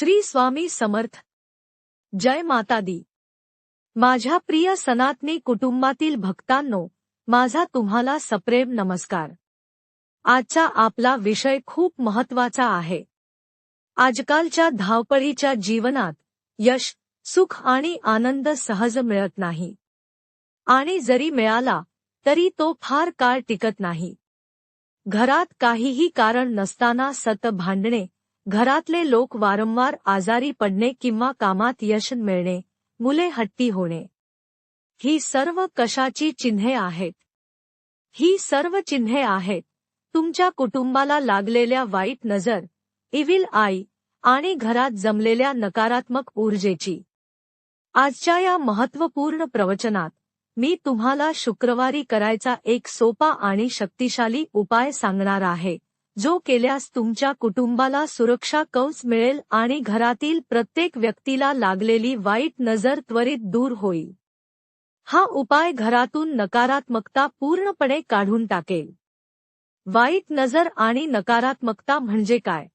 श्री स्वामी समर्थ. जय माता दी माझ्या प्रिय सनातनी कुटुंबातील भक्तांनो माझा तुम्हाला सप्रेम नमस्कार. आजचा आपला विषय खूप महत्त्वाचा आहे. आजकालच्या धावपळीच्या जीवनात यश सुख आणि आनंद सहज मिळत नाही. आणि जरी मिळाला तरी तो फार काळ टिकत नाही. घरात काहीही कारण नसताना सत भांडणे घरातले लोक वारंवार आजारी पडणे किंवा कामात यश मिळणे मुले हट्टी होणे. ही सर्व कशाची चिन्हे आहेत? ही सर्व चिन्हे आहेत. तुमच्या कुटुंबाला लागलेल्या वाईट नजर इव्हिल आई आणि घरात जमलेल्या नकारात्मक ऊर्जेची. आजच्या या महत्त्वपूर्ण प्रवचनात मी तुम्हाला शुक्रवारी करायचा एक सोपा आणि शक्तिशाली उपाय सांगणार आहे. जो केल्यास तुमच्या कुटुंबाला सुरक्षा कवच मिळेल आणि घरातील प्रत्येक व्यक्तीला लागलेली वाईट नजर त्वरित दूर होईल. हा उपाय घरातून नकारात्मकता पूर्णपणे काढून टाकेल. वाईट नजर आणि नकारात्मकता म्हणजे काय?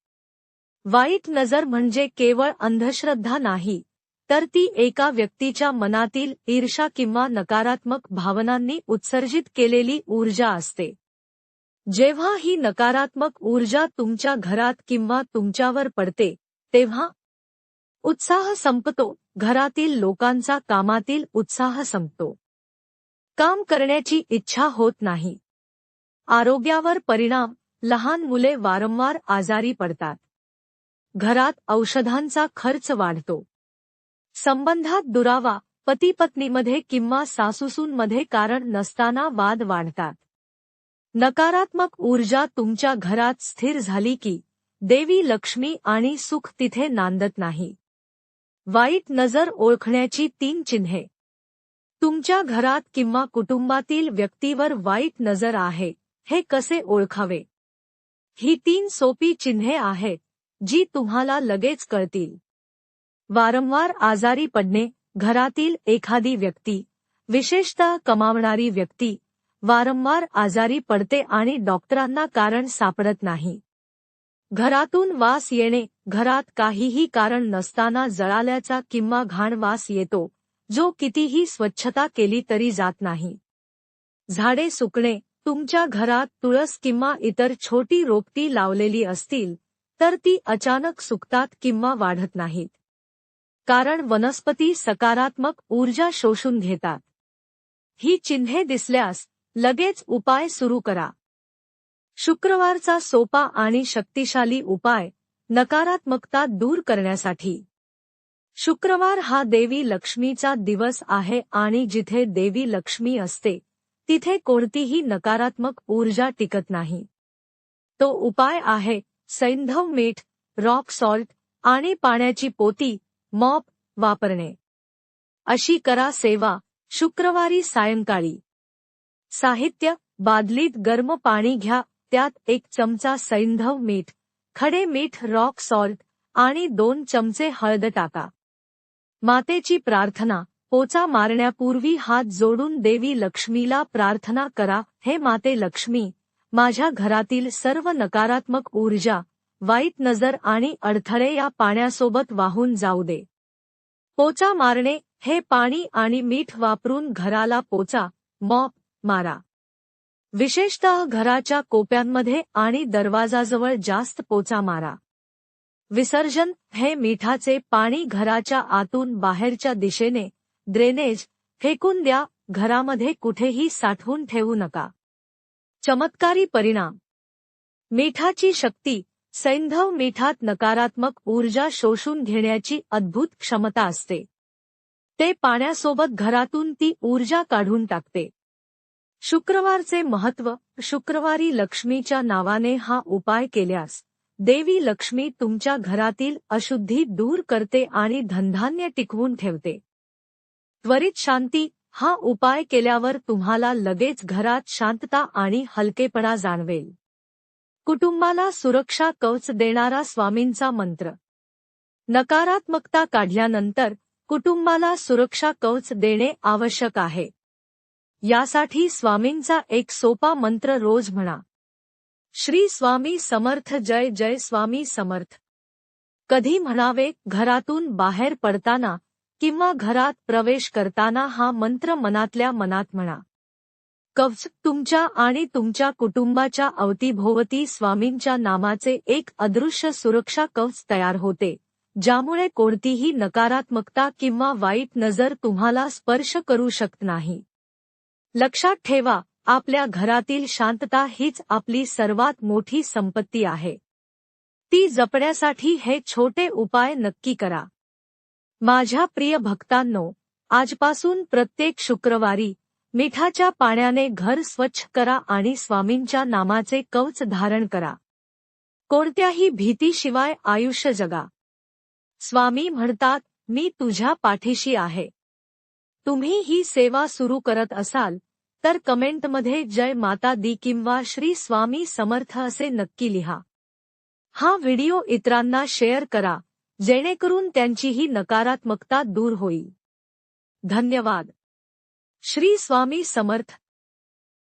वाईट नजर म्हणजे केवळ अंधश्रद्धा नाही तर ती एका व्यक्तीच्या मनातील ईर्षा किंवा नकारात्मक भावनांनी उत्सर्जित केलेली ऊर्जा असते. जेव्हा ही नकारात्मक ऊर्जा तुमच्या घरात किंवा तुमच्यावर पडते तेव्हा उत्साह संपतो घरातील लोकांचा कामातील उत्साह संपतो. काम करण्याची इच्छा होत नाही. आरोग्यावर परिणाम लहान मुले वारंवार आजारी पडतात. घरात औषधांचा खर्च वाढतो. संबंधात दुरावा पती पत्नीमध्ये किंवा सासूसूंमध्ये कारण नसताना वाद वाढतात. नकारात्मक ऊर्जा तुमच्या घरात स्थिर झाली की देवी लक्ष्मी आणि सुख तिथे नांदत नाही. वाईट नजर ओळखण्याची तीन चिन्हे. तुमच्या घरात किंवा कुटुंबातील व्यक्तीवर वाईट नजर आहे हे कसे ओळखावे? ही तीन सोपी चिन्हे आहेत जी तुम्हाला लगेच कळतील. वारंवार आजारी पडणे घरातील एखादी व्यक्ती विशेषतः कमावणारी व्यक्ती वारंवार आजारी पडते आणि डॉक्टरांना कारण सापडत नाही. घरातून वास येणे घरात काहीही कारण नसताना जळाल्याचा किंवा घाण वास येतो जो कितीही स्वच्छता केली तरी जात नाही. झाडे सुकणे तुमच्या घरात तुळस किंवा इतर छोटी रोपटी लावलेली असतील तर ती अचानक सुकतात किंवा वाढत नाहीत. कारण वनस्पती सकारात्मक ऊर्जा शोषून घेतात. ही चिन्हे दिसल्यास लगेच उपाय सुरू करा. शुक्रवारचा सोपा आणि शक्तिशाली उपाय नकारात्मकता दूर करण्यासाठी. शुक्रवार हा देवी लक्ष्मीचा दिवस आहे आणि जिथे देवी लक्ष्मी असते तिथे कोणतीही नकारात्मक ऊर्जा टिकत नाही. तो उपाय आहे सैंधव मीठ रॉक सॉल्ट आणि पाण्याची पोती मॉप वापरणे. अशी करा सेवा शुक्रवारी सायंकाळी. साहित्य बादलीत गर्म पाणी घ्या त्यात एक चमचा सैंधव मीठ खडे मीठ रॉक सॉल्ट आणि दोन चमचे हळद टाका. मातेची प्रार्थना पोचा मारण्यापूर्वी हात जोडून देवी लक्ष्मीला प्रार्थना करा हे माते लक्ष्मी माझ्या घरातील सर्व नकारात्मक ऊर्जा वाईट नजर आणि अडथळे या पाण्यासोबत वाहून जाऊ दे. पोचा मारणे हे पाणी आणि मीठ वापरून घराला पोचा मॉप मारा. विशेषतः घराच्या कोप्यांमध्ये आणि दरवाजाजवळ जास्त पोचा मारा. विसर्जन हे मिठाचे पाणी घराच्या आतून बाहेरच्या दिशेने ड्रेनेज फेकून द्या घरामध्ये कुठेही साठवून ठेवू नका. चमत्कारी परिणाम. मिठाची शक्ती सैंधव मिठात नकारात्मक ऊर्जा शोषून घेण्याची अद्भुत क्षमता असते. ते पाण्यासोबत घरातून ती ऊर्जा काढून टाकते. शुक्रवारचे महत्त्व शुक्रवारी लक्ष्मीच्या नावाने हा उपाय केल्यास देवी लक्ष्मी तुमच्या घरातील अशुद्धी दूर करते आणि धनधान्य टिकवून ठेवते. त्वरित शांती हा उपाय केल्यावर तुम्हाला लगेच घरात शांतता आणि हलकेपणा जाणवेल. कुटुंबाला सुरक्षा कवच देणारा स्वामींचा मंत्र. नकारात्मकता काढल्यानंतर कुटुंबाला सुरक्षा कवच देणे आवश्यक आहे. यासाठी स्वामींचा एक सोपा मंत्र रोज म्हणा. श्री स्वामी समर्थ जय जय स्वामी समर्थ. कधी म्हणावे घरातून बाहेर पडताना किंवा घरात प्रवेश करताना हा मंत्र मनातल्या मनात म्हणा. कवच तुमच्या आणि तुमच्या कुटुंबाच्या अवतीभोवती स्वामींच्या नामाचे एक अदृश्य सुरक्षा कवच तयार होते ज्यामुळे कोणतीही नकारात्मकता किंवा वाईट नजर तुम्हाला स्पर्श करू शकत नाही. लक्षात ठेवा आपल्या घरातील शांतता हीच आपली सर्वात मोठी संपत्ती आहे. ती जपण्यासाठी हे छोटे उपाय नक्की करा. माझ्या प्रिय भक्तांनो आजपासून प्रत्येक शुक्रवारी मिठाच्या पाण्याने घर स्वच्छ करा आणि स्वामींच्या नामाचे कवच धारण करा. कोणत्याही भीतीशिवाय आयुष्य जगा. स्वामी म्हणतात मी तुझ्या पाठीशी आहे. तुम्ही ही सेवा सुरू करत असाल, तर कमेंटमध्ये जय माता दी किंवा श्री स्वामी समर्थ असे नक्की लिहा. हा वीडियो इतरांना शेयर करा, जेणेकरून त्यांचीही नकारात्मकता दूर होईल. धन्यवाद. श्री स्वामी समर्थ.